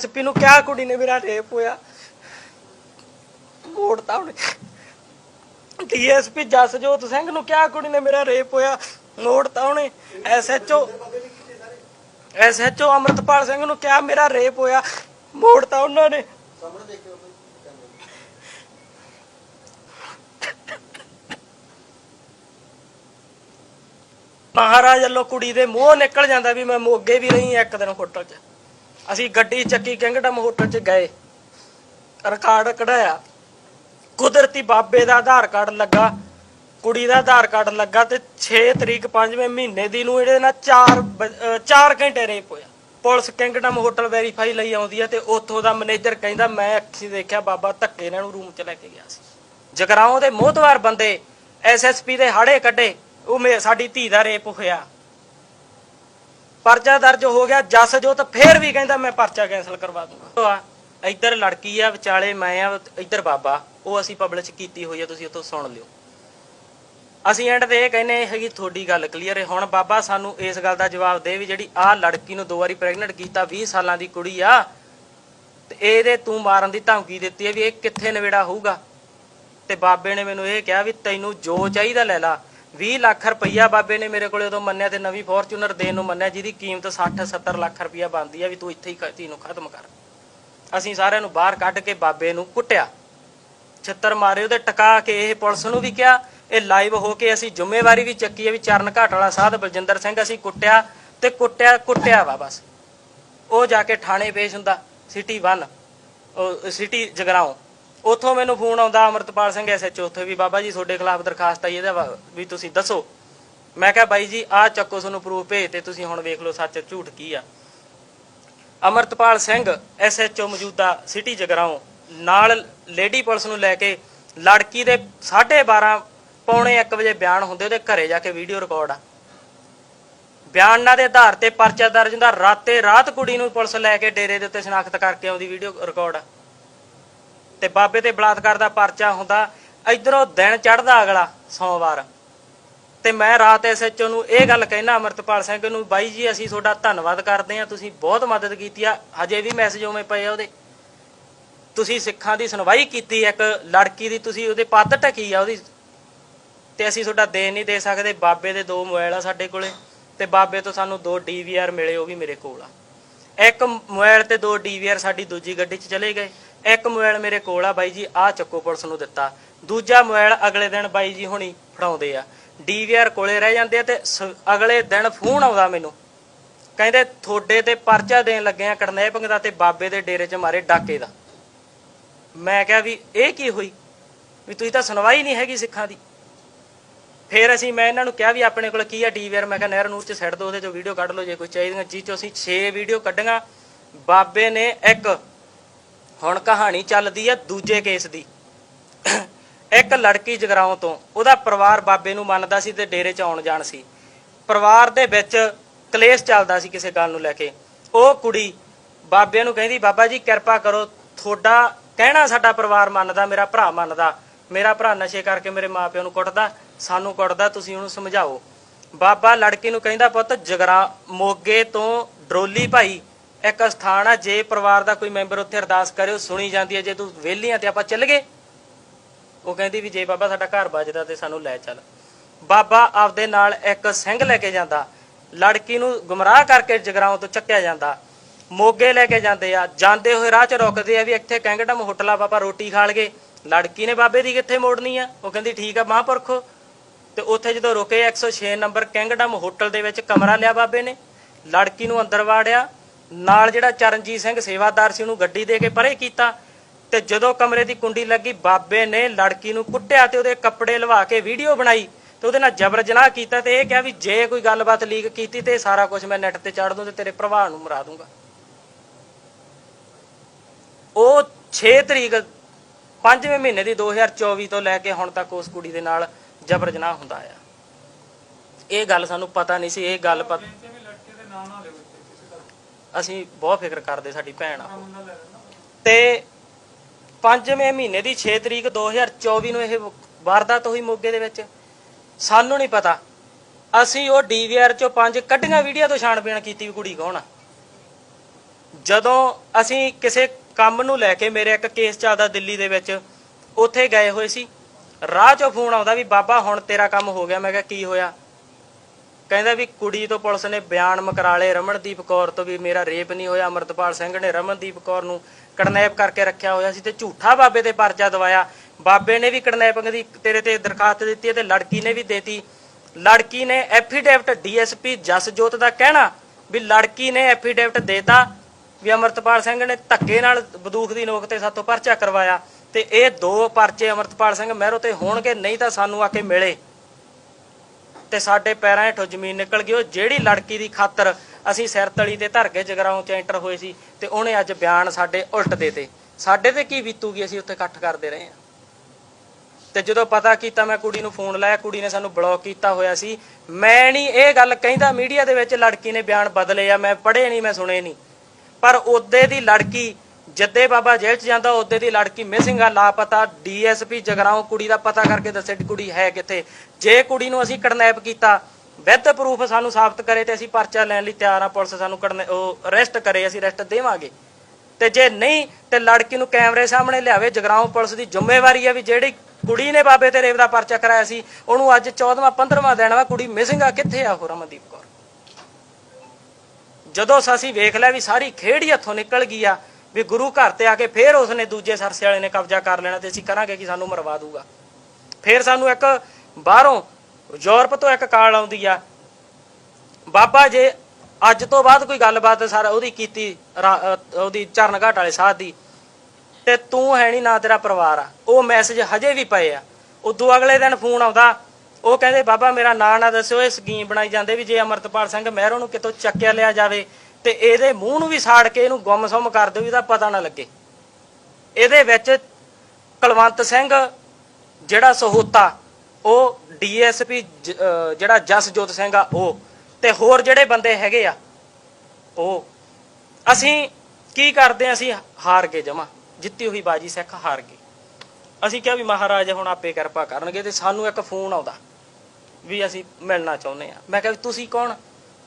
DSP ਨੂੰ ਕਿਹਾ, ਕੁੜੀ ਨੇ ਮੇਰਾ ਰੇਪ ਹੋਇਆ। ਮੋੜਤਾ ਉਹਨੇ। ਡੀਐਸਪੀ ਜਸਜੋਤ ਸਿੰਘ ਨੂੰ ਕਿਹਾ, ਕੁੜੀ ਨੇ ਮੇਰਾ ਰੇਪ ਹੋਇਆ। ਮੋੜਤਾ ਉਹਨੇ। ਐਸਐਚਓ ਐਸਐਚਓ ਅਮਰਤਪਾਲ ਸਿੰਘ ਨੂੰ ਕਿਹਾ, ਮੇਰਾ ਰੇਪ ਹੋਇਆ। ਮੋੜਤਾ ਉਹਨਾਂ ਨੇ। ਮਹਾਰਾਜ ਵੱਲੋਂ ਕੁੜੀ ਦੇ ਮੂੰਹ ਨਿਕਲ ਜਾਂਦਾ ਵੀ ਮੈਂ ਮੋਗੇ ਵੀ ਰਹੀ ਇੱਕ ਦਿਨ ਹੋਟਲ 'ਚ। ਅਸੀਂ ਗੱਡੀ ਚੱਕੀ ਕਿੰਗਡਮ ਹੋਟਲ 'ਚ ਗਏ। ਰਿਕਾਰਡ ਕਢਾਇਆ। ਕੁਦਰਤੀ ਬਾਬੇ ਦਾ ਆਧਾਰ ਕਾਰਡ ਲੱਗਾ, ਕੁੜੀ ਦਾ ਆਧਾਰ ਕਾਰਡ ਲੱਗਾ ਤੇ 6 ਤਰੀਕ 5ਵੇਂ ਮਹੀਨੇ ਦੀ ਨੂੰ ਇਹਦੇ ਨਾਲ 4 4 ਘੰਟੇ ਰੇਪ ਹੋਇਆ। ਪੁਲਿਸ ਕਿੰਗਡਮ ਹੋਟਲ ਵੈਰੀਫਾਈ ਲਈ ਆਉਂਦੀ ਹੈ ਤੇ ਉੱਥੋਂ ਦਾ ਮੈਨੇਜਰ ਕਹਿੰਦਾ, ਮੈਂ ਅੱਖੀ ਦੇਖਿਆ ਬਾਬਾ ਧੱਕੇ ਇਹਨਾਂ ਨੂੰ ਰੂਮ 'ਚ ਲੈ ਕੇ ਗਿਆ ਸੀ। ਜਗਰਾਉਂ ਦੇ ਮੋਹਤਵਾਰ ਬੰਦੇ ਐਸਐਸਪੀ ਦੇ ਹਾੜੇ ਕੱਢੇ, ਉਹ ਮੇ, ਸਾਡੀ ਧੀ ਦਾ ਰੇਪ ਹੋਇਆ। ਪਰਚਾ ਦਰਜ ਹੋ ਗਿਆ, ਜਸ ਫੇਰ ਵੀ ਕਹਿੰਦਾ ਮੈਂ ਪਰਚਾ ਕੈਨਸਲ ਕਰਵਾ ਦੂੰਗਾ। ਇੱਧਰ ਲੜਕੀ ਆ, ਵਿਚਾਲੇ ਮੈਂ ਆ, ਇੱਧਰ ਬਾਬਾ, ਉਹ ਅਸੀਂ ਪਬਲਿਸ਼ ਕੀਤੀ ਹੋਈ ਆ, ਤੁਸੀਂ ਉੱਥੋਂ ਸੁਣ ਲਿਓ। ਅਸੀਂ ਐਂਡ ਤੇ ਇਹ ਕਹਿੰਨੇ ਹੈਗੀ ਤੁਹਾਡੀ ਗੱਲ ਕਲੀਅਰ ਹੈ। ਹੁਣ ਬਾਬਾ ਸਾਨੂੰ ਇਸ ਗੱਲ ਦਾ ਜਵਾਬ ਦੇ ਵੀ ਜਿਹੜੀ ਆਹ ਲੜਕੀ ਨੂੰ ਦੋ ਵਾਰੀ ਪ੍ਰੈਗਨੈਂਟ ਕੀਤਾ 20 ਸਾਲਾਂ ਦੀ ਕੁੜੀ ਆ, ਤੇ ਇਹਦੇ ਤੂੰ ਮਾਰਨ ਦੀ ਧਮਕੀ ਦਿੱਤੀ ਹੈ ਵੀ ਇਹ ਕਿੱਥੇ ਨਵੇੜਾ ਹੋਊਗਾ? ਤੇ ਬਾਬੇ ਨੇ ਮੈਨੂੰ ਇਹ ਕਿਹਾ ਵੀ ਤੈਨੂੰ ਜੋ ਚਾਹੀਦਾ ਲੈ ਲਾ। 20 ਲੱਖ ਰੁਪਈਆ ਬਾਬੇ ਨੇ ਮੇਰੇ ਕੋਲੇ ਉਦੋਂ ਮੰਨਿਆ ਤੇ ਨਵੀਂ ਫੋਰਚੂਨਰ ਦੇਣ ਨੂੰ ਮੰਨਿਆ, ਜਿਹਦੀ ਕੀਮਤ 60 70 ਲੱਖ ਰੁਪਈਆ ਬਣਦੀ ਆ ਵੀ ਤੂੰ ਇੱਥੇ ਹੀ ਧੀ ਨੂੰ ਖਤਮ ਕਰ। ਅਸੀਂ ਸਾਰਿਆਂ ਨੂੰ ਬਾਹਰ ਕੱਢ ਕੇ ਬਾਬੇ ਨੂੰ ਕੁੱਟਿਆ। ਛੱਤਰ ਮਾਰੇ, ਉਹਦੇ ਟਕਾ ਕੇ ਇਹ ਪੁਲਿਸ ਨੂੰ ਵੀ ਕਿਹਾ, ਇਹ ਲਾਈਵ ਹੋ ਕੇ ਅਸੀਂ ਜ਼ਿੰਮੇਵਾਰੀ ਵੀ ਚੱਕੀ ਹੈ ਵੀ ਚਰਨ ਘਾਟ ਵਾਲਾ ਸਾਧ ਬਲਜਿੰਦਰ ਸਿੰਘ ਅਸੀਂ ਕੁੱਟਿਆ ਤੇ ਕੁੱਟਿਆ ਕੁੱਟਿਆ ਵਾ ਬਸ। ਉਹ ਜਾ ਕੇ ਥਾਣੇ ਪੇਸ਼ ਹੁੰਦਾ ਸਿਟੀ 1 ਉਹ ਸਿਟੀ ਜਗਰਾਉਂ। ਉੱਥੋਂ ਮੈਨੂੰ ਫੋਨ ਆਉਂਦਾ, ਅਮਰਤਪਾਲ ਸਿੰਘ ਐਸਐਚਓ ਉੱਥੇ ਵੀ ਬਾਬਾ ਜੀ ਤੁਹਾਡੇ ਖਿਲਾਫ ਦਰਖਾਸਤ ਆਈ, ਇਹਦਾ ਵਾ- ਵੀ ਤੁਸੀਂ ਦੱਸੋ। ਮੈਂ ਕਿਹਾ, ਬਾਈ ਜੀ, ਆਹ ਚੱਕੋ ਤੁਹਾਨੂੰ ਪ੍ਰੂਫ ਭੇਜ ਤੇ ਤੁਸੀਂ ਹੁਣ ਵੇਖ ਲਓ ਸੱਚ ਝੂਠ ਕੀ ਆ। ਅਮਰਤਪਾਲ ਸਿੰਘ ਐਸਐਚਓ ਮੌਜੂਦਾ ਸਿਟੀ ਜਗਰਾਉਂ, ਨਾਲ ਲੇਡੀ ਪੁਲਿਸ ਨੂੰ ਲੈ ਕੇ ਲੜਕੀ ਦੇ 12:30 ਪੌਣੇ 1 ਵਜੇ ਬਿਆਨ ਹੁੰਦੇ, ਉਹਦੇ ਘਰੇ ਜਾ ਕੇ ਵੀਡੀਓ ਰਿਕਾਰਡ ਆ। ਬਿਆਨਾਂ ਦੇ ਆਧਾਰ ਤੇ ਪਰਚਾ ਦਰਜ ਹੁੰਦਾ, ਰਾਤੇ ਰਾਤ ਕੁੜੀ ਨੂੰ ਪੁਲਿਸ ਲੈ ਕੇ ਡੇਰੇ ਦੇ ਉੱਤੇ ਸ਼ਨਾਖਤ ਕਰਕੇ ਆਉਂਦੀ ਵੀਡੀਓ ਰਿਕਾਰਡ ਆ। ਤੇ ਬਾਬੇ ਤੇ ਬਲਾਤਕਾਰ ਦਾ ਪਰਚਾ ਹੁੰਦਾ, ਇਧਰੋਂ ਦਿਨ ਚੜਦਾ ਅਗਲਾ ਸੋਮਵਾਰ। ਤੇ ਮੈਂ ਰਾਤ ਐਸਐਚਓ ਨੂੰ ਇਹ ਗੱਲ ਕਹਿਣਾ ਅਮਰਤਪਾਲ ਸਿੰਘ ਨੂੰ, ਬਾਈ ਜੀ, ਅਸੀਂ ਤੁਹਾਡਾ ਧੰਨਵਾਦ ਕਰਦੇ ਹਾਂ, ਤੁਸੀਂ ਬਹੁਤ ਮਦਦ ਕੀਤੀ ਆ, ਹਜੇ ਵੀ ਮੈਸੇਜ ਉਵੇਂ ਪਏ ਆ ਉਹਦੇ। ਤੁਸੀਂ ਸਿੱਖਾਂ ਦੀ ਸੁਣਵਾਈ ਕੀਤੀ ਇੱਕ ਲੜਕੀ ਦੀ ਤੁਸੀਂ ਉਹਦੇ ਪੱਤ ਢਕੀ ਆ ਉਹਦੀ। ਤੇ ਅਸੀਂ ਤੁਹਾਡਾ ਦੇ ਨਹੀਂ ਦੇ ਸਕਦੇ, ਬਾਬੇ ਦੇ ਦੋ ਮੋਬਾਈਲ ਆ ਸਾਡੇ ਕੋਲੇ, ਤੇ ਬਾਬੇ ਤੋਂ ਸਾਨੂੰ ਦੋ ਡੀਵੀਆਰ ਮਿਲੇ, ਉਹ ਵੀ ਮੇਰੇ ਕੋਲ ਆ। ਇੱਕ ਮੋਬਾਈਲ ਤੇ ਦੋ ਡੀਵੀਆਰ ਸਾਡੀ ਦੂਜੀ ਗੱਡੀ 'ਚ ਚਲੇ ਗਏ ਇੱਕ ਮੋਬਾਈਲ ਮੇਰੇ ਕੋਲ ਆ ਬਾਈ ਜੀ, ਆਹ ਚੱਕੋ ਪੁਲਿਸ ਨੂੰ ਦਿੱਤਾ। ਦੂਜਾ ਮੋਬਾਈਲ ਅਗਲੇ ਦਿਨ ਬਾਈ ਜੀ ਹੁਣੀ ਫੜਾਉਂਦੇ ਆ। ਡੀਵੀਆਰ ਕੋਲੇ ਰਹਿ ਜਾਂਦੇ ਆ ਤੇ ਸ- ਅਗਲੇ ਦਿਨ ਫੋਨ ਆਉਂਦਾ ਮੈਨੂੰ। ਕਹਿੰਦੇ ਤੁਹਾਡੇ ਤੇ ਪਰਚਾ ਦੇਣ ਲੱਗੇ ਆ ਕਿਡਨੈਪਿੰਗ ਦਾ ਤੇ ਬਾਬੇ ਦੇ ਡੇਰੇ 'ਚ ਮਾਰੇ ਡਾਕੇ ਦਾ। ਮੈਂ ਕਿਹਾ ਵੀ ਇਹ ਕੀ ਹੋਈ? ਵੀ ਤੁਸੀਂ ਤਾਂ ਸੁਣਵਾਈ ਨਹੀਂ ਹੈਗੀ ਸਿੱਖਾਂ ਦੀ। ਫਿਰ ਅਸੀਂ, ਮੈਂ ਇਹਨਾਂ ਨੂੰ ਕਿਹਾ ਵੀ ਆਪਣੇ ਕੋਲ ਕੀ ਆ ਡੀਵੀਆਰ? ਮੈਂ ਕਿਹਾ ਨਹਿਰ ਨੂਰ ਚ ਸੈੱਟ ਦੋ, ਉਹਦੇ ਚੋਂ ਵੀਡੀਓ ਕੱਢ ਲਓ। ਜੇ ਕੋਈ ਚਾਹੀਦੀਆਂ ਜੀ ਚੋਂ ਅਸੀਂ 6 ਵੀਡੀਓ ਕੱਢੀਆਂ। ਬਾਬੇ ਨੇ ਇੱਕ ਹੁਣ ਕਹਾਣੀ ਚੱਲਦੀ ਹੈ ਦੂਜੇ ਕੇਸ ਦੀ। ਇੱਕ ਲੜਕੀ ਜਗਰਾਉਂ ਤੋਂ, ਉਹਦਾ ਪਰਿਵਾਰ ਬਾਬੇ ਨੂੰ ਮੰਨਦਾ ਸੀ ਤੇ ਡੇਰੇ 'ਚ ਆਉਣ ਜਾਣ ਸੀ। ਪਰਿਵਾਰ ਦੇ ਵਿੱਚ ਕਲੇਸ਼ ਚੱਲਦਾ ਸੀ ਕਿਸੇ ਗੱਲ ਨੂੰ ਲੈ ਕੇ। ਉਹ ਕੁੜੀ ਬਾਬੇ ਨੂੰ ਕਹਿੰਦੀ, ਬਾਬਾ ਜੀ, ਕਿਰਪਾ ਕਰੋ, ਤੁਹਾਡਾ ਕਹਿਣਾ ਸਾਡਾ ਪਰਿਵਾਰ ਮੰਨਦਾ, ਮੇਰਾ ਭਰਾ ਮੰਨਦਾ। ਮੇਰਾ ਭਰਾ ਨਸ਼ੇ ਕਰਕੇ ਮੇਰੇ ਮਾਪਿਆਂ ਨੂੰ ਕੁੱਟਦਾ, ਸਾਨੂੰ ਕੁੱਟਦਾ, ਤੁਸੀਂ ਉਹਨੂੰ ਸਮਝਾਓ। ਬਾਬਾ ਲੜਕੀ ਨੂੰ ਕਹਿੰਦਾ, ਪੁੱਤ ਜਗਰਾ ਮੋਗੇ ਤੋਂ ਡਰੋਲੀ ਭਾਈ ਇੱਕ ਸਥਾਨ ਆ, ਜੇ ਪਰਿਵਾਰ ਦਾ ਕੋਈ ਮੈਂਬਰ ਉੱਥੇ ਅਰਦਾਸ ਕਰੇ, ਉਹ ਸੁਣੀ ਜਾਂਦੀ ਹੈ, ਜੇ ਤੂੰ ਵਿਹਲੀ ਤੇ ਆਪਾਂ ਚੱਲ ਗਏ। ਉਹ ਕਹਿੰਦੀ ਵੀ ਜੇ ਬਾਬਾ ਸਾਡਾ ਘਰ ਵੱਜਦਾ ਤੇ ਸਾਨੂੰ ਲੈ ਚੱਲ। ਬਾਬਾ ਆਪਦੇ ਨਾਲ ਇੱਕ ਸਿੰਘ ਲੈ ਕੇ ਜਾਂਦਾ। ਲੜਕੀ ਨੂੰ ਗੁੰਮਰਾਹ ਕਰਕੇ ਜਗਰਾਉਂ ਤੋਂ ਚੱਕਿਆ ਜਾਂਦਾ। ਮੋਗੇ ਲੈ ਕੇ ਜਾਂਦੇ ਆ। ਜਾਂਦੇ ਹੋਏ ਰਾਹ 'ਚ ਰੁਕਦੇ ਆ ਵੀ ਇੱਥੇ ਕੈਂਗਡਮ ਹੋਟਲਾ ਬਾਬਾ ਰੋਟੀ ਖਾ ਲਗੇ ਲੜਕੀ ਨੇ ਬਾਬੇ ਦੀ ਕਿੱਥੇ ਮੋੜਨੀ ਆ? ਉਹ ਕਹਿੰਦੀ ਠੀਕ ਆ, ਮਹਾਂਪੁਰਖੋ ਤੇ ਉੱਥੇ ਜਦੋਂ ਰੁਕੇ 106 ਨੰਬਰ ਕਿੰਗਡਮ ਹੋਟਲ ਦੇ ਵਿੱਚ ਕਮਰਾ ਲਿਆ ਬਾਬੇ ਨੇ। ਲੜਕੀ ਨੂੰ ਅੰਦਰ ਵਾੜਿਆ। ਨਾਲ ਜਿਹੜਾ ਚਰਨਜੀਤ ਸਿੰਘ ਸੇਵਾਦਾਰ ਸੀ ਉਹਨੂੰ ਗੱਡੀ ਦੇ ਕੇ ਪਰੇ ਕੀਤਾ ਤੇ ਜਦੋਂ ਕਮਰੇ ਦੀ ਕੁੰਡੀ ਲੱਗੀ, ਬਾਬੇ ਨੇ ਲੜਕੀ ਨੂੰ ਕੁੱਟਿਆ ਤੇ ਉਹਦੇ ਕੱਪੜੇ ਲਵਾ ਕੇ ਵੀਡੀਓ ਬਣਾਈ ਤੇ ਉਹਦੇ ਨਾਲ ਜਬਰ ਜਨਾਹ ਕੀਤਾ ਤੇ ਇਹ ਕਿਹਾ ਵੀ ਜੇ ਕੋਈ ਗੱਲਬਾਤ ਲੀਕ ਕੀਤੀ ਤੇ ਸਾਰਾ ਕੁਝ ਮੈਂ ਨੈਟ ਤੇ ਚਾੜ ਦੂੰ ਤੇ ਤੇਰੇ ਭਰਾ ਨੂੰ ਮਰਾ ਦੂੰਗਾ। ਉਹ 6 ਤਰੀਕ 5ਵੇਂ ਮਹੀਨੇ ਦੀ 2024 ਤੋਂ ਲੈ ਕੇ ਹੁਣ ਤੱਕ ਉਸ ਕੁੜੀ ਦੇ ਨਾਲ ਜਬਰ ਜਨਾਹ ਹੁੰਦਾ ਆ। ਇਹ ਗੱਲ ਸਾਨੂੰ ਪਤਾ ਨਹੀਂ ਸੀ, ਇਹ ਗੱਲ ਪਤਾ ਅਸੀਂ ਬਹੁਤ ਫਿਕਰ ਕਰਦੇ ਸਾਡੀ ਭੈਣ ਆ। ਤੇ 5ਵੇਂ ਮਹੀਨੇ ਦੀ 6 ਤਰੀਕ 2024 ਨੂੰ ਇਹ ਵਾਰਦਾਤ ਹੋਈ ਮੋਗੇ ਦੇ ਵਿੱਚ। ਸਾਨੂੰ ਨਹੀਂ ਪਤਾ। ਅਸੀਂ ਉਹ ਡੀਵੀਆਰ ਚੋਂ ਪੰਜ ਕੱਢੀਆਂ ਵੀਡੀਓ ਤੋਂ ਛਾਣਬੀਣ ਕੀਤੀ ਵੀ ਕੁੜੀ ਕੌਣ ਆ। ਜਦੋਂ ਅਸੀਂ ਕਿਸੇ ਕੰਮ ਨੂੰ ਲੈ ਕੇ ਮੇਰੇ ਇੱਕ ਕੇਸ ਚੱਲਦਾ ਦਿੱਲੀ ਦੇ ਵਿੱਚ, ਉੱਥੇ ਗਏ ਹੋਏ ਸੀ। ਰਾਹ 'ਚੋਂ ਫੋਨ ਆਉਂਦਾ ਵੀ ਬਾਬਾ ਹੁਣ ਤੇਰਾ ਕੰਮ ਹੋ ਗਿਆ। ਮੈਂ ਕਿਹਾ, ਕੀ ਹੋਇਆ? ਕਹਿੰਦਾ ਵੀ ਕੁੜੀ ਤੋਂ ਪੁਲਿਸ ਨੇ ਬਿਆਨ ਮਕਰਾਲੇ ਰਮਨਦੀਪ ਕੌਰ ਤੋਂ ਵੀ ਮੇਰਾ ਰੇਪ ਨਹੀਂ ਹੋਇਆ। ਅਮਰਤਪਾਲ ਸਿੰਘ ਨੇ ਰਮਨਦੀਪ ਕੌਰ ਨੂੰ ਕਿਡਨੈਪ ਕਰਕੇ ਰੱਖਿਆ ਹੋਇਆ ਸੀ ਤੇ ਝੂਠਾ ਬਾਬੇ ਤੇ ਪਰਚਾ ਦਵਾਇਆ। ਬਾਬੇ ਨੇ ਵੀ ਕਿਡਨੈਪਿੰਗ ਦੀ ਤੇਰੇ ਤੇ ਦਰਖਾਸਤ ਦਿੱਤੀ ਤੇ ਲੜਕੀ ਨੇ ਵੀ ਦੇਤੀ। ਲੜਕੀ ਨੇ ਐਫੀਡੇਵਿਟ ਡੀਐਸਪੀ ਜਸਜੋਤ ਦਾ ਕਹਿਣਾ ਵੀ ਲੜਕੀ ਨੇ ਐਫੀਡੇਵਿਟ ਦੇਤਾ ਵੀ ਅਮਰਤਪਾਲ ਸਿੰਘ ਨੇ ਧੱਕੇ ਨਾਲ ਬੰਦੂਕ ਦੀ ਨੋਕ ਤੇ ਸਾਤੋਂ ਪਰਚਾ ਕਰਵਾਇਆ ਤੇ ਇਹ ਦੋ ਪਰਚੇ ਅਮਰਤਪਾਲ ਸਿੰਘ ਮਹਿਰੋ ਤੇ ਹੋਣਗੇ, ਨਹੀਂ ਤਾਂ ਸਾਨੂੰ ਆ ਕੇ ਮਿਲੇ। ਤੇ ਸਾਡੇ ਪੈਰਾਂ ਹੇਠੋਂ ਜ਼ਮੀਨ ਨਿਕਲ ਗਈ। ਉਹ ਜਿਹੜੀ ਲੜਕੀ ਦੀ ਖਾਤਰ ਅਸੀਂ ਸਿਰ ਤਲੀ ਤੇ ਧਰ ਕੇ ਜਗਰਾਉਂ ਚ ਐਂਟਰ ਹੋਏ ਸੀ ਤੇ ਉਹਨੇ ਅੱਜ ਬਿਆਨ ਸਾਡੇ ਉਲਟ ਦੇਤੇ ਸਾਡੇ ਤੇ ਕੀ ਬੀਤੂਗੀ ਅਸੀਂ ਉੱਥੇ ਇਕੱਠ ਕਰਦੇ ਰਹੇ ਹਾਂ। ਤੇ ਜਦੋਂ ਪਤਾ ਕੀਤਾ ਮੈਂ ਕੁੜੀ ਨੂੰ ਫੋਨ ਲਾਇਆ, ਕੁੜੀ ਨੇ ਸਾਨੂੰ ਬਲੌਕ ਕੀਤਾ ਹੋਇਆ ਸੀ। ਮੈਂ ਨਹੀਂ ਇਹ ਗੱਲ ਕਹਿੰਦਾ, ਮੀਡੀਆ ਦੇ ਵਿੱਚ ਲੜਕੀ ਨੇ ਬਿਆਨ ਬਦਲੇ ਆ, ਮੈਂ ਪੜ੍ਹੇ ਨਹੀਂ, ਮੈਂ ਸੁਣੇ ਨਹੀਂ। ਪਰ ਉਹਦੇ ਦੀ ਲੜਕੀ ਜੱਦੇ ਬਾਬਾ ਜੇਲ੍ਹ ਚ ਜਾਂਦਾ, ਉਹਦੇ ਦੀ ਲੜਕੀ ਮਿਸਿੰਗ ਆ, ਲਾਪਤਾ। ਡੀਐਸਪੀ ਜਗਰਾਉਂ ਕੁੜੀ ਦਾ ਪਤਾ ਕਰਕੇ ਦੱਸੇ ਕੁੜੀ ਹੈ ਕਿੱਥੇ। ਜੇ ਕੁੜੀ ਨੂੰ ਅਸੀਂ ਕਿਡਨੈਪ ਕੀਤਾ ਵਿਦ ਪ੍ਰੂਫ ਸਾਨੂੰ ਸਾਬਤ ਕਰੇ ਤੇ ਅਸੀਂ ਪਰਚਾ ਲੈਣ ਲਈ ਤਿਆਰ ਆ, ਪੁਲਿਸ ਸਾਨੂੰ ਕਿਡਨੈ- ਉਹ ਅਰੈਸਟ ਕਰੇ, ਅਸੀਂ ਅਰੈਸਟ ਦੇਵਾਂਗੇ। ਤੇ ਜੇ ਨਹੀਂ, ਤੇ ਲੜਕੀ ਨੂੰ ਕੈਮਰੇ ਸਾਹਮਣੇ ਲਿਆਵੇ। ਜਗਰਾਉਂ ਪੁਲਿਸ ਦੀ ਜ਼ਿੰਮੇਵਾਰੀ ਹੈ ਵੀ ਜਿਹੜੀ ਕੁੜੀ ਨੇ ਬਾਬੇ ਤੇ ਰੇਵ ਦਾ ਪਰਚਾ ਕਰਾਇਆ ਸੀ, ਉਹਨੂੰ ਅੱਜ 14ਵਾਂ 15ਵਾਂ ਦਿਨ ਵਾ ਕੁੜੀ ਮਿਸਿੰਗ ਆ। ਕਿੱਥੇ ਆ ਉਹ ਰਮਨਦੀਪ ਕੌਰ? ਜਦੋਂ ਅਸੀਂ ਵੇਖ ਲਿਆ ਵੀ ਸਾਰੀ ਖੇੜ ਹੀ ਹੱਥੋਂ ਨਿਕਲ ਗਈ ਆ ਵੀ ਗੁਰੂ ਘਰ ਤੇ ਆ ਕੇ ਫੇਰ ਉਸਨੇ ਦੂਜੇ ਸਰਸੇ ਵਾਲੇ ਨੇ ਕਬਜ਼ਾ ਕਰ ਲੈਣਾ ਤੇ ਅਸੀਂ ਕਰਾਂਗੇ ਕਿ ਸਾਨੂੰ ਮਰਵਾ ਦੂਗਾ। ਫੇਰ ਸਾਨੂੰ ਇੱਕ ਬਾਹਰੋਂ ਯੂਰਪ ਤੋਂ ਇੱਕ ਕਾਲ ਆਉਂਦੀ ਆ। ਬਾਬਾ ਜੇ ਅੱਜ ਤੋਂ ਬਾਅਦ ਕੋਈ ਗੱਲਬਾਤ ਸਾਰਾ ਉਹਦੀ ਕੀਤੀ ਉਹਦੀ ਚਰਨ ਘਾਟ ਵਾਲੇ ਸਾਧ ਦੀ, ਤੇ ਤੂੰ ਹੈ ਨਹੀਂ ਨਾ ਤੇਰਾ ਪਰਿਵਾਰ ਆ। ਉਹ ਮੈਸੇਜ ਹਜੇ ਵੀ ਪਏ ਆ। ਉਦੋਂ ਅਗਲੇ ਦਿਨ ਫੋਨ ਆਉਂਦਾ। ਉਹ ਕਹਿੰਦੇ, ਬਾਬਾ ਮੇਰਾ ਨਾਂ ਨਾ ਦੱਸਿਓ, ਇਹ ਸਕੀਮ ਬਣਾਈ ਜਾਂਦੇ ਵੀ ਜੇ ਅਮਰਤਪਾਲ ਸਿੰਘ ਮਹਿਰੋਂ ਨੂੰ ਕਿਤੋਂ ਚੱਕਿਆ ਲਿਆ ਜਾਵੇ ਤੇ ਇਹਦੇ ਮੂੰਹ ਨੂੰ ਵੀ ਸਾੜ ਕੇ ਇਹਨੂੰ ਗੁੰਮਸੁੰਮ ਕਰ ਦਿਓ ਇਹਦਾ ਪਤਾ ਨਾ ਲੱਗੇ। ਇਹਦੇ ਵਿੱਚ ਕੁਲਵੰਤ ਸਿੰਘ ਜਿਹੜਾ ਸਹੋਤਾ, ਉਹ ਡੀਐਸਪੀ ਜਿਹੜਾ ਜਸਜੋਤ ਸਿੰਘ ਆ ਉਹ, ਤੇ ਹੋਰ ਜਿਹੜੇ ਬੰਦੇ ਹੈਗੇ ਆ, ਉਹ, ਅਸੀਂ ਕੀ ਕਰਦੇ ਹਾਂ? ਅਸੀਂ ਹਾਰ ਗਏ ਜਮਾ। ਜਿੱਤੀ ਹੋਈ ਬਾਜੀ ਸਿੱਖ ਹਾਰ ਗਏ। ਅਸੀਂ ਕਿਹਾ ਵੀ ਮਹਾਰਾਜ ਹੁਣ ਆਪੇ ਕਿਰਪਾ ਕਰਨਗੇ ਤੇ ਸਾਨੂੰ ਇੱਕ ਫੋਨ ਆਉਂਦਾ ਵੀ ਅਸੀਂ ਮਿਲਣਾ ਚਾਹੁੰਦੇ ਆ। ਮੈਂ ਕਿਹਾ ਵੀ ਤੁਸੀਂ ਕੌਣ?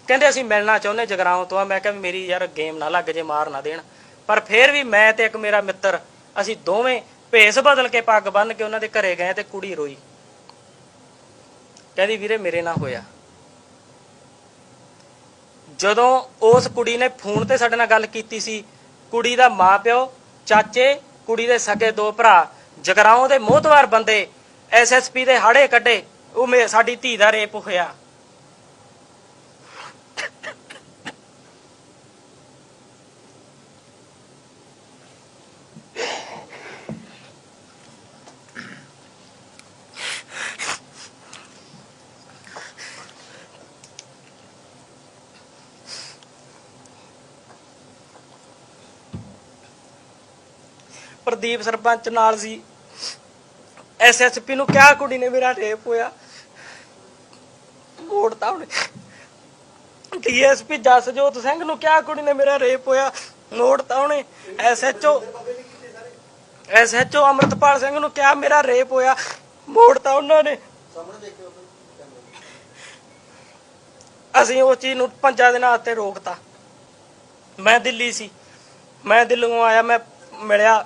ਕਹਿੰਦੇ ਅਸੀਂ ਮਿਲਣਾ ਚਾਹੁੰਦੇ ਜਗਰਾਉਂ ਤੋਂ ਆ। ਮੈਂ ਕਿਹਾ ਮੇਰੀ ਯਾਰ ਗੇਮ ਨਾ ਲੱਗ ਜੇ, ਮਾਰ ਨਾ ਦੇਣ। ਪਰ ਫਿਰ ਵੀ ਮੈਂ ਤੇ ਇੱਕ ਮੇਰਾ ਮਿੱਤਰ, ਅਸੀਂ ਦੋਵੇਂ ਭੇਸ ਬਦਲ ਕੇ ਪੱਗ ਬੰਨ ਕੇ ਉਹਨਾਂ ਦੇ ਘਰੇ ਗਏ ਤੇ ਕੁੜੀ ਰੋਈ। ਕਹਿੰਦੀ, ਵੀਰੇ, ਮੇਰੇ ਨਾਲ ਹੋਇਆ। ਜਦੋਂ ਉਸ ਕੁੜੀ ਨੇ ਫੋਨ ਤੇ ਸਾਡੇ ਨਾਲ ਗੱਲ ਕੀਤੀ ਸੀ, ਕੁੜੀ ਦਾ ਮਾਪਿਓ ਚਾਚੇ, ਕੁੜੀ ਦੇ ਸਕੇ ਦੋ ਭਰਾ, ਜਗਰਾਉਂ ਦੇ ਮੋਹਤਵਾਰ ਬੰਦੇ ਐਸਐਸਪੀ ਦੇ ਹਾੜੇ ਕੱਢੇ, ਉਹ ਮੇ, ਸਾਡੀ ਧੀ ਦਾ ਰੇਪ ਹੋਇਆ। ਪ੍ਰਦੀਪ ਸਰਪੰਚ ਨਾਲ ਸੀ। ਐਸਐਸਪੀ ਨੂੰ ਕਿਹਾ ਕੁੜੀ ਨੇ ਮੇਰਾ ਰੇਪ ਹੋਇਆ। ਮੋੜਤਾ ਉਹਨੇ ਡੀਐਸਪੀ ਜਸਜੋਤ ਸਿੰਘ ਨੂੰ ਕਿਹਾ ਕੁੜੀ ਨੇ ਮੇਰਾ ਰੇਪ ਹੋਇਆ। ਮੋੜਤਾ ਉਹਨੇ ਐਸਐਚਓ ਐਸਐਚਓ ਅਮਰਤਪਾਲ ਸਿੰਘ ਨੂੰ ਕਿਹਾ ਮੇਰਾ ਰੇਪ ਹੋਇਆ। ਮੋੜਤਾ ਉਹਨਾਂ ਨੇ। ਅਸੀਂ ਉਸ ਚੀਜ਼ ਨੂੰ ਪੰਜਾਂ ਦਿਨਾਂ ਵਾਸਤੇ ਰੋਕਤਾ। ਮੈਂ ਦਿੱਲੀ ਸੀ। ਮੈਂ ਦਿੱਲੀੋਂ ਆਇਆ, ਮੈਂ ਮਿਲਿਆ।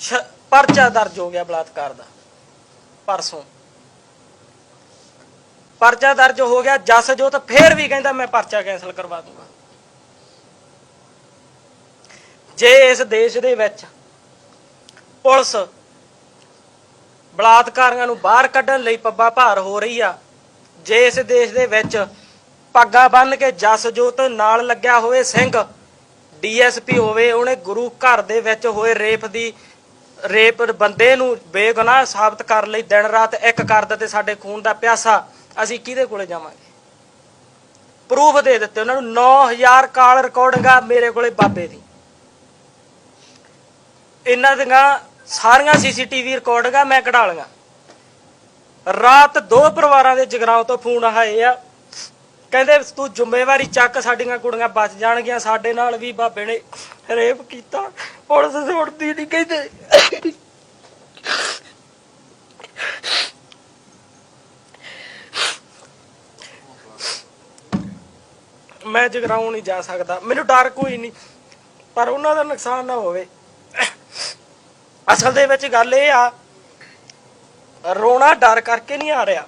ਸ਼- ਪਰਚਾ ਦਰਜ ਹੋ ਗਿਆ ਬਲਾਤਕਾਰ ਦਾ, ਪਰਸੋਂ। ਪਰਚਾ ਦਰਜ ਹੋ ਗਿਆ, ਜਸਜੋਤ ਫੇਰ ਵੀ ਕਹਿੰਦਾ ਮੈਂ ਪਰਚਾ ਕੈਨਸਲ ਕਰਵਾ ਦੂੰਗਾ। ਜੇ ਇਸ ਦੇਸ਼ ਦੇ ਵਿੱਚ ਪੁਲਿਸ ਬਲਾਤਕਾਰੀਆਂ ਨੂੰ ਬਾਹਰ ਕੱਢਣ ਲਈ ਪੱਬਾ ਭਾਰ ਹੋ ਰਹੀ ਆ, ਜੇ ਇਸ ਦੇਸ਼ ਦੇ ਵਿੱਚ ਪੱਗਾਂ ਬੰਨ ਕੇ ਜਸ ਜੋਤ ਨਾਲ ਲੱਗਿਆ ਹੋਵੇ ਸਿੰਘ, ਡੀਐਸਪੀ ਹੋਵੇ, ਉਹਨੇ ਗੁਰੂ ਘਰ ਦੇ ਵਿੱਚ ਹੋਏ ਰੇਪ ਦੀ ਰੇਪ ਬੰਦੇ ਨੂੰ ਬੇਗੁਨਾਹ ਸਾਬਤ ਕਰਨ ਲਈ ਦਿਨ ਰਾਤ ਇੱਕ ਕਰ ਦਿੱਤੇ ਸਾਡੇ ਖੂਨ ਦਾ ਪਿਆਸਾ, ਅਸੀਂ ਕਿਹਦੇ ਕੋਲੇ ਜਾਵਾਂਗੇ? ਪ੍ਰੂਫ ਦੇ ਦਿੱਤੇ ਉਹਨਾਂ ਨੂੰ 9000 ਕਾਲ ਰਿਕਾਰਡਿੰਗਾਂ ਮੇਰੇ ਕੋਲੇ ਬਾਬੇ ਦੀ। ਇਹਨਾਂ ਦੀਆਂ ਸਾਰੀਆਂ ਸੀਸੀਟੀਵੀ ਰਿਕਾਰਡਿੰਗਾਂ ਮੈਂ ਕਢਾ ਲਈਆਂ। ਰਾਤ ਦੋ ਪਰਿਵਾਰਾਂ ਦੇ ਜਗਰਾਉਂ ਤੋਂ ਫੋਨ ਆਏ ਆ ਕਹਿੰਦੇ, ਤੂੰ ਜ਼ਿੰਮੇਵਾਰੀ ਚੱਕ, ਸਾਡੀਆਂ ਕੁੜੀਆਂ ਬਚ ਜਾਣਗੀਆਂ, ਸਾਡੇ ਨਾਲ ਵੀ ਬਾਬੇ ਨੇ ਰੇਪ ਕੀਤਾ। ਪੁਲਿਸ ਸੁਣਦੀ ਨਹੀਂ ਕਹਿੰਦੇ। ਮੈਂ ਜਗਰਾਉਂ ਨਹੀਂ ਜਾ ਸਕਦਾ। ਮੈਨੂੰ ਡਰ ਕੋਈ ਨਹੀਂ ਪਰ ਉਹਨਾਂ ਦਾ ਨੁਕਸਾਨ ਨਾ ਹੋਵੇ। ਅਸਲ ਦੇ ਵਿੱਚ ਗੱਲ ਇਹ ਆ, ਰੋਣਾ ਡਰ ਕਰਕੇ ਨਹੀਂ ਆ ਰਿਹਾ।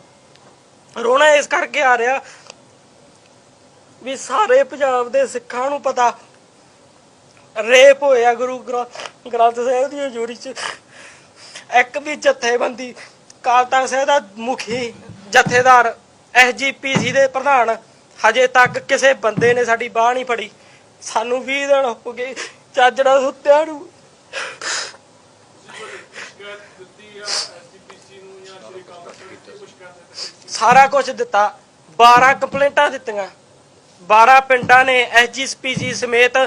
ਰੋਣਾ ਇਸ ਕਰਕੇ ਆ ਰਿਹਾ ਵੀ ਸਾਰੇ ਪੰਜਾਬ ਦੇ ਸਿੱਖਾਂ ਨੂੰ ਪਤਾ। ਰੇਪ ਹੋਇਆ ਗੁਰੂ ਗ੍ਰੰ- ਗ੍ਰੰਥ ਸਾਹਿਬ ਦੀ ਹਜ਼ੂਰੀ 'ਚ। ਇੱਕ ਵੀ ਜਥੇਬੰਦੀ ਕਾਲ ਤਖਤ ਸਾਹਿਬ ਦਾ ਮੁਖੀ, ਜਥੇਦਾਰ ਐਸਜੀਪੀਸੀ ਦੇ ਪ੍ਰਧਾਨ, ਹਜੇ ਤੱਕ ਕਿਸੇ ਬੰਦੇ ਨੇ ਸਾਡੀ ਬਾਹ ਨਹੀਂ ਫੜੀ। ਸਾਨੂੰ 20 ਦਿਨ ਹੋ ਗਏ ਚਾਜੜਾ ਸੁੱਤਿਆਂ ਨੂੰ। ਸਾਰਾ ਕੁਝ ਦਿੱਤਾ 12 ਕੰਪਲੇਂਟਾਂ ਦਿੱਤੀਆਂ। 12 ਪਿੰਡਾਂ ਨੇ ਐਸਜੀਪੀਸੀ ਸਮੇਤ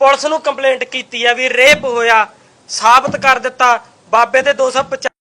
ਪੁਲਿਸ ਨੂੰ ਕੰਪਲੇਂਟ ਕੀਤੀ ਆ ਵੀ ਰੇਪ ਹੋਇਆ, ਸਾਬਤ ਕਰ ਦਿੱਤਾ। ਬਾਬੇ ਤੇ 250